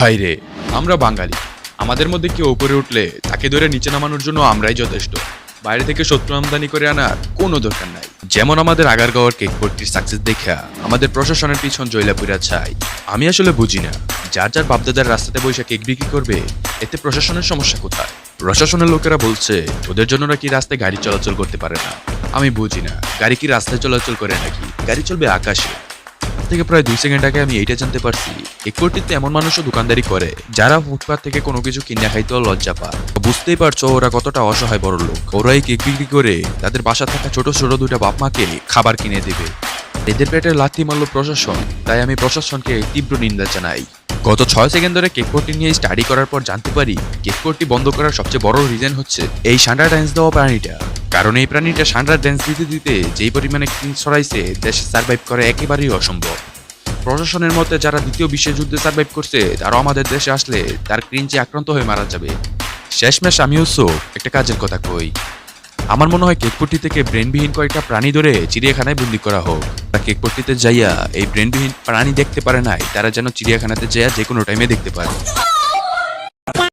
হাইরে আমরা বাঙালি। আমাদের মধ্যে কেউ উপরে উঠলে তাকে ধরে নিচে নামানোর জন্য আমরাই যথেষ্ট। বাইরে থেকে শত্রু আমদানি করে আনার কোনো দরকার নাই। যেমন আমাদের আগারগাঁওয়ার কেক পোর্টটির সাকসেস দেখা, আমাদের প্রশাসনের পিছন জয়লাপুরা চাই আমি আসলে বুঝি না, যার যার বাপদাদার রাস্তাতে বসে কেক বিক্রি করবে, এতে প্রশাসনের সমস্যা কোথায়? প্রশাসনের লোকেরা বলছে ওদের জন্য নাকি রাস্তায় গাড়ি চলাচল করতে পারে না। আমি বুঝি না, গাড়ি কি রাস্তায় চলাচল করে নাকি? গাড়ি চলবে আকাশে। থেকে প্রায় দুই সেকেন্ড আগে আমি এইটা জানতে পারছি একটিতে এমন মানুষও দোকানদারি করে, যারা ফুটপাত থেকে কোনো কিছু কিনে খাইতেও লজ্জা পায়। বুঝতেই পারছ, ওরা কতটা অসহায় বড় লোক। ওরা এই কেক বিক্রি করে তাদের বাসা থাকা ছোট ছোট দুটা বাপ মাকে খাবার কিনে দেবে। এদের পেটে লাথি মারল প্রশাসন, তাই আমি প্রশাসনকে তীব্র নিন্দা জানাই। গত ছয় সেকেন্ড ধরে কেক কোর্টটি নিয়ে স্টাডি করার পর জানতে পারি, কেক কোর্টটি বন্ধ করার সবচেয়ে বড় রিজন হচ্ছে এই সান্ডা ড্যান্স দেওয়া প্রাণীটা কারণ এই প্রাণীটা সান্ডার ড্যান্স দিতে দিতে যেই পরিমাণে ক্রিম ছড়াইছে, দেশে সার্ভাইভ করা একেবারেই অসম্ভব। প্রশাসনের মতে যারা দ্বিতীয় বিশ্বযুদ্ধে সার্ভাইভ করছে, তারাও আমাদের দেশে আসলে তার ক্রিঞ্চে আক্রান্ত হয়ে মারা যাবে। শেষমেশ আমিও সো একটা কাজের কথা কই। আমার মনে হয় কেকপট্টি থেকে ব্রেনবিহীন কয়েকটা প্রাণী ধরে চিড়িয়াখানায় বন্দি করা হোক। তারা কেকপট্টিতে যাইয়া এই ব্রেনবিহীন প্রাণী দেখতে পারে নাই, তারা যেন চিড়িয়াখানাতে যাইয়া যে কোনো টাইমে দেখতে পারে।